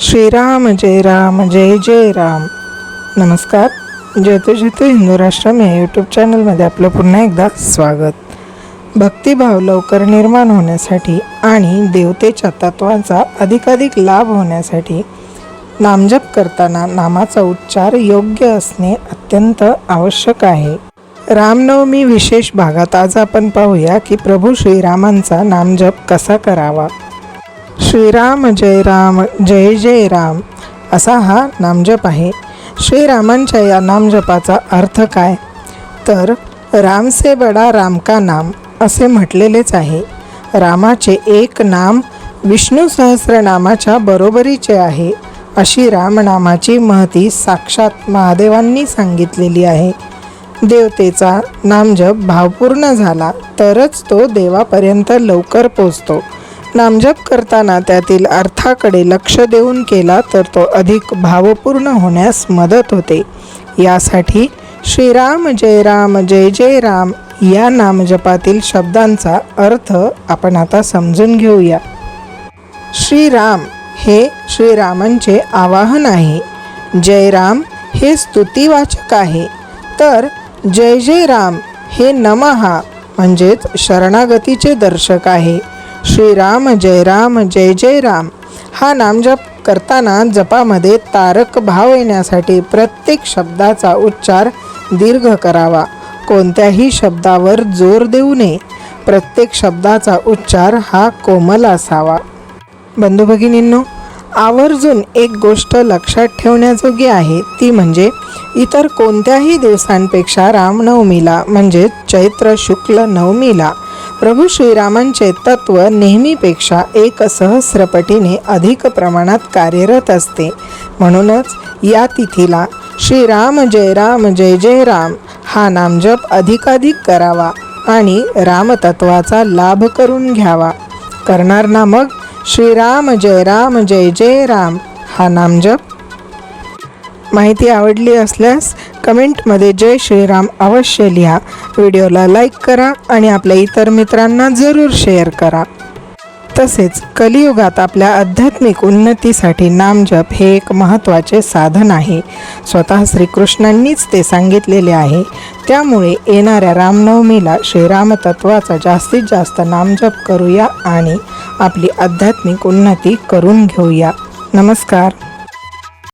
श्रीराम जय राम जय जय राम. नमस्कार. जेतो जेतो हिंदू आश्रम या यूट्यूब चॅनलमध्ये आपलं पुन्हा एकदा स्वागत. भक्तिभाव लवकर निर्माण होण्यासाठी आणि देवतेच्या तत्वांचा अधिकाधिक लाभ होण्यासाठी नामजप करताना नामाचा उच्चार योग्य असणे अत्यंत आवश्यक आहे. रामनवमी विशेष भागात आज आपण पाहूया की प्रभू श्रीरामांचा नामजप कसा करावा? श्रीराम जय राम जय जय राम. असा हा नामजप आहे. श्रीरामांच्या या नामजपाचा अर्थ काय? तर राम से बडा राम का नाम असे म्हटलेलेच आहे. रामाचे एक नाम विष्णू सहस्रनामाच्या बरोबरीचे आहे अशी रामनामाची महती साक्षात महादेवांनी सांगितलेली आहे. देवतेचा नामजप भावपूर्ण झाला तरच तो देवापर्यंत लवकर पोचतो नामजप करताना त्यातील अर्थाकडे लक्ष देऊन केला तर तो अधिक भावपूर्ण होण्यास मदत होते. यासाठी श्रीराम जय राम जय जय राम या नामजपातील शब्दांचा अर्थ आपण आता समजून घेऊया. श्रीराम हे श्रीरामांचे आवाहन आहे. जय राम हे स्तुतिवाचक आहे. तर जय जय राम हे नमहा म्हणजेच शरणागतीचे दर्शक आहे. श्रीराम जय राम जय जय राम. हा नामजप करताना जपामध्ये तारक भाव येण्यासाठी प्रत्येक शब्दाचा उच्चार दीर्घ करावा. कोणत्याही शब्दावर जोर देऊ नये. प्रत्येक शब्दाचा उच्चार हा कोमल असावा. बंधू भगिनींनो आवर्जून एक गोष्ट लक्षात ठेवण्याजोगी आहे. ती म्हणजे इतर कोणत्याही दिवसांपेक्षा रामनवमीला म्हणजे चैत्र शुक्ल नवमीला प्रभू श्रीरामांचे तत्व नेहमीपेक्षा एक सहस्रपटीने अधिक प्रमाणात कार्यरत असते. म्हणूनच या तिथीला श्रीराम जय राम जय जय राम हा नामजप अधिकाधिक करावा आणि रामतत्वाचा लाभ करून घ्यावा. करणार ना मग श्रीराम जय राम जय जय राम हा नामजप. माहिती आवडली असल्यास कमेंटमध्ये जय श्रीराम अवश्य लिहा. व्हिडिओला लाईक करा आणि आपल्या इतर मित्रांना जरूर शेअर करा. तसेच कलियुगात आपल्या आध्यात्मिक उन्नतीसाठी नामजप हे एक महत्त्वाचे साधन आहे. स्वतः श्रीकृष्णांनीच ते सांगितलेले आहे. त्यामुळे येणाऱ्या रामनवमीला श्रीरामतत्वाचा जास्तीत जास्त नामजप करूया आणि आपली आध्यात्मिक उन्नती करून घेऊया. नमस्कार.